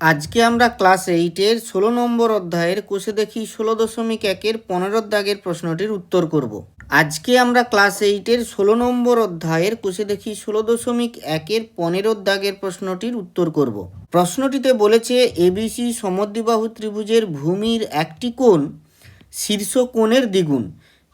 আজকে আমরা ক্লাস এইটের ষোলো নম্বর অধ্যায়ের কোষে দেখি ষোলো দশমিক একের পনেরো দাগের প্রশ্নটির উত্তর করব। আজকে আমরা ক্লাস এইটের ষোলো নম্বর অধ্যায়ের কোষে দেখি ষোলো দশমিক একের পনেরো দাগের প্রশ্নটির উত্তর করব। প্রশ্নটিতে বলেছে এবিসি সমদ্বিবাহু ত্রিভুজের ভূমির একটি কোণ শীর্ষ কোণের দ্বিগুণ।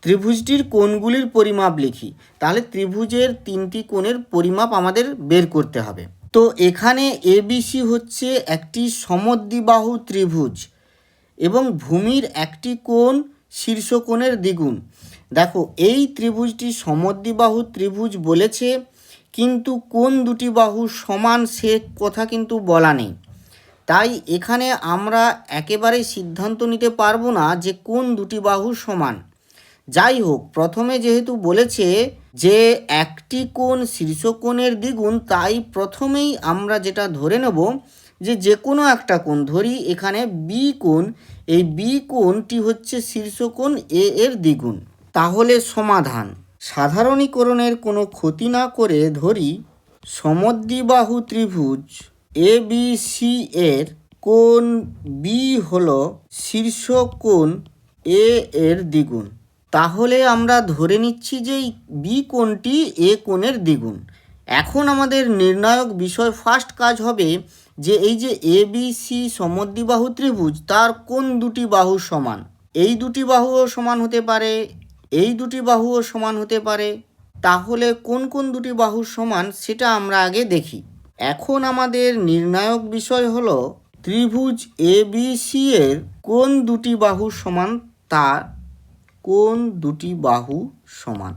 ত্রিভুজটির কোণগুলির পরিমাপ লিখি। তাহলে ত্রিভুজের তিনটি কোণের পরিমাপ আমাদের বের করতে হবে। তো এখানে এবিসি হচ্ছে একটি সমদ্বিবাহু ত্রিভুজ এবং ভূমির একটি কোণ শীর্ষ কোণের দ্বিগুণ। দেখো, এই ত্রিভুজটি সমদ্বিবাহু ত্রিভুজ বলেছে, কিন্তু কোন দুটি বাহু সমান সে কথা কিন্তু বলা নেই। তাই এখানে আমরা একেবারে সিদ্ধান্ত নিতে পারব না যে কোন দুটি বাহু সমান। যাই হোক প্রথমে যেহেতু বলেছে যে একটি কোণ শীর্ষকোণের দ্বিগুণ, তাই প্রথমেই আমরা যেটা ধরে নেব যে যে কোনো একটা কোণ, ধরি এখানে বি কোণ, এই বি কোণটি হচ্ছে শীর্ষকোণ এ এর দ্বিগুণ। তাহলে সমাধান, সাধারণীকরণের কোনো ক্ষতি না করে ধরি সমদ্বিবাহু ত্রিভুজ এ বি সি এর কোণ বি হল শীর্ষকোণ এ এর দ্বিগুণ। তাহলে আমরা ধরে নিচ্ছি যে বি কোণটি এ কোণের দ্বিগুণ। এখন আমাদের নির্ণায়ক বিষয় ফার্স্ট কাজ হবে যে এই যে এ, বি, সি সমদ্বিবাহু ত্রিভুজ, তার কোন দুটি বাহু সমান? এই দুটি বাহুও সমান হতে পারে, এই দুটি বাহুও সমান হতে পারে। তাহলে কোন কোন দুটি বাহু সমান সেটা আমরা আগে দেখি। এখন আমাদের নির্ণায়ক বিষয় হল ত্রিভুজ এ, বি, সি এর কোন দুটি বাহু সমান তা কোন দুটি বাহু সমান?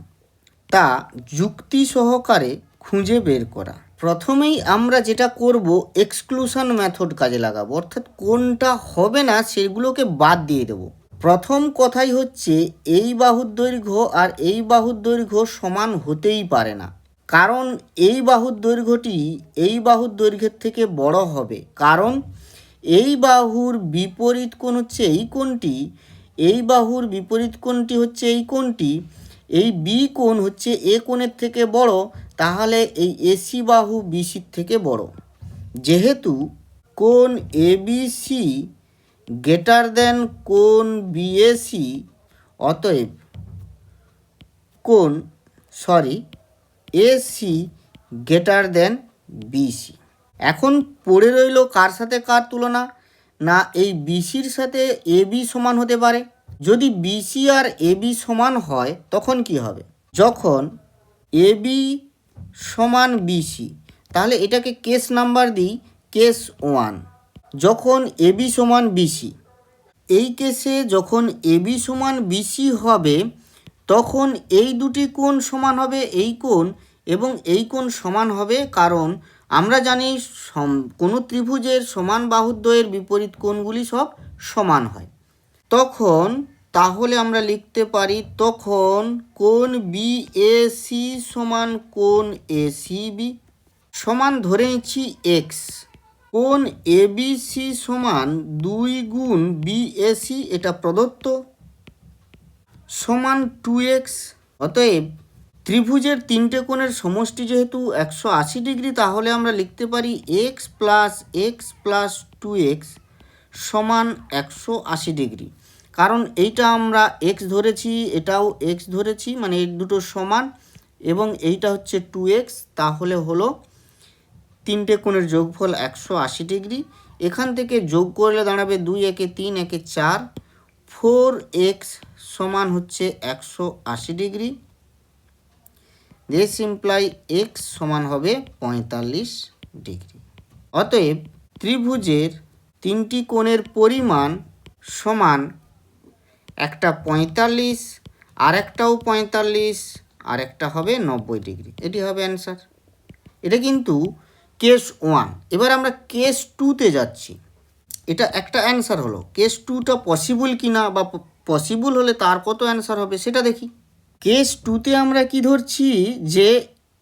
তা যুক্তি সহকারে খুঁজে বের করা। প্রথমেই আমরা যেটা করব এক্সক্লুশন মেথড কাজে লাগাবো। অর্থাৎ কোনটা হবে না সেগুলোকে বাদ দিয়ে দেব। প্রথম কথাই হচ্ছে, এই বাহুর দৈর্ঘ্য আর এই বাহুর দৈর্ঘ্য সমান হতেই পারে না। কারণ এই বাহুর দৈর্ঘ্যটি এই বাহুর দৈর্ঘ্যের থেকে বড় হবে। কারণ এই বাহুর বিপরীত কোণ হচ্ছে এই কোণটি এই বাহুর বিপরীত কোণটি হচ্ছে এই কোণটি, এই বি কোণ হচ্ছে এ কোণের থেকে বড়, তাহলে এই এসি বাহু বিসির থেকে বড়। যেহেতু কোণ এবিসি গ্রেটার দেন কোণ বিএসি, অতএব কোণ, sorry, AC greater than BC. এখন পড়ে রইল কার সাথে কার তুলনা? না এই বিসির সাথে এবি সমান হতে পারে। যদি বিসি আর এবি সমান হয়, তখন কি হবে? যখন এবি সমান বিসি, তাহলে এটাকে কেস নাম্বার দিই, কেস ওয়ান। যখন এবি সমান বিসি, এই কেসে যখন এবি সমান বিসি হবে, তখন এই দুটি কোণ সমান হবে এই কোণ এবং এই কোণ সমান হবে কারণ আমরা জানি কোনো ত্রিভুজের সমান বাহুদ্বয়ের বিপরীত কোণগুলি সব সমান হয়। তখন তাহলে আমরা লিখতে পারি তখন কোন বি এ সি সমান কোন এ সি বি সমান ধরে নিচ্ছি এক্স কোন এ বি সি সমান দুই গুণ বি এ সি এটা প্রদত্ত। সমান টু এক্স অতএব ত্রিভুজের তিনটে কোণের সমষ্টি যেহেতু একশো আশি ডিগ্রি, তাহলে আমরা লিখতে পারি x plus x plus two x সমান একশো আশি ডিগ্রি। কারণ এইটা আমরা এক্স ধরেছি, এটাও এক্স ধরেছি মানে এই দুটো সমান, এবং এইটা হচ্ছে টু এক্স তাহলে হলো তিনটে কোণের যোগফল একশো আশি ডিগ্রি। এখান থেকে যোগ করলে দাঁড়াবে দুই একে তিন, একে চার ফোর এক্স সমান হচ্ছে একশো আশি ডিগ্রি। দিস ইমপ্লাই এক্স সমান হবে পঁয়তাল্লিশ ডিগ্রি। অতএব ত্রিভুজের তিনটি কোণের পরিমাণ সমান একটা পঁয়তাল্লিশ আর একটাও পঁয়তাল্লিশ আর একটা হবে নব্বই ডিগ্রি। এটি হবে অ্যান্সার এটা কিন্তু কেস ওয়ান এবার আমরা কেস টুতে যাচ্ছি। এটা একটা অ্যান্সার হলো। কেস টুটা পসিবল কি না বা পসিবল হলে তার কত অ্যান্সার হবে সেটা দেখি। কেস টুতে আমরা কি ধরছি? যে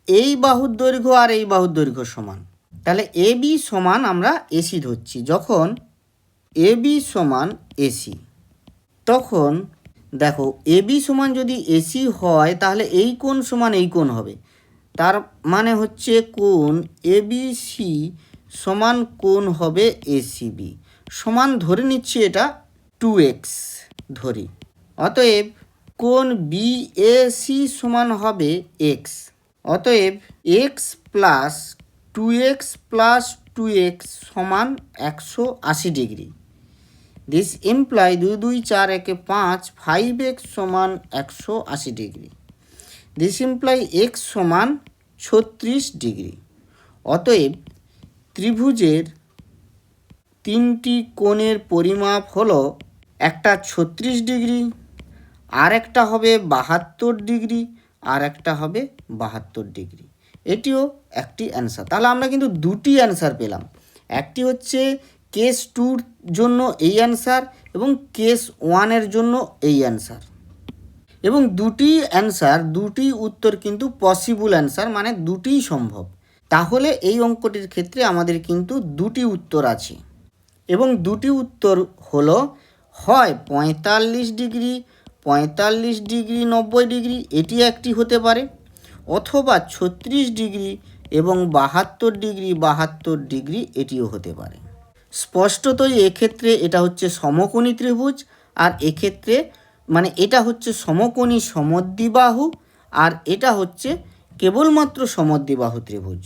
এই বাহুর দৈর্ঘ্য আর এই বাহুর দৈর্ঘ্য সমান। তাহলে এ বি সমান আমরা এসি ধরছি। যখন এ বি সমান এসি তখন দেখো এ বি সমান যদি এসি হয়, তাহলে এই কোণ সমান এই কোণ হবে। তার মানে হচ্ছে কোণ এ বি সি সমান কোণ হবে এসিবি সমান ধরে নিচ্ছি এটা টু এক্স ধরি। অতএব কোণ বিএসি সমান হবে এক্স অতএব x plus two x plus two x সমান একশো আশি ডিগ্রি। দিস ইমপ্লাই দুই দুই চার একে পাঁচ ফাইভ এক্স সমান একশো আশি ডিগ্রি। দিস ইমপ্লাই এক্স সমান ছত্রিশ ডিগ্রি। অতএব ত্রিভুজের তিনটি কোণের পরিমাপ হলো একটা ছত্রিশ ডিগ্রি আর একটা হবে বাহাত্তর ডিগ্রি আর একটা হবে বাহাত্তর ডিগ্রি। এটিও একটি অ্যান্সার তাহলে আমরা কিন্তু দুটি অ্যান্সার পেলাম। একটি হচ্ছে কেস টুর জন্য এই অ্যান্সার এবং কেস ওয়ানের জন্য এই অ্যান্সার এবং দুটি অ্যান্সার দুটি উত্তর কিন্তু পসিবল অ্যান্সার মানে দুটিই সম্ভব। তাহলে এই অঙ্কটির ক্ষেত্রে আমাদের কিন্তু দুটি উত্তর আছে। এবং দুটি উত্তর হলো, হয় পঁয়তাল্লিশ ডিগ্রি পঁয়তাল্লিশ ডিগ্রি, নব্বই ডিগ্রি, এটি একটি হতে পারে। অথবা ছত্রিশ ডিগ্রি এবং বাহাত্তর ডিগ্রি বাহাত্তর ডিগ্রি, এটিও হতে পারে। স্পষ্টতই এক্ষেত্রে এটা হচ্ছে সমকোণী ত্রিভুজ, আর এক্ষেত্রে মানে এটা হচ্ছে সমকোণী সমদ্বিবাহু, আর এটা হচ্ছে কেবলমাত্র সমদ্বিবাহু ত্রিভুজ।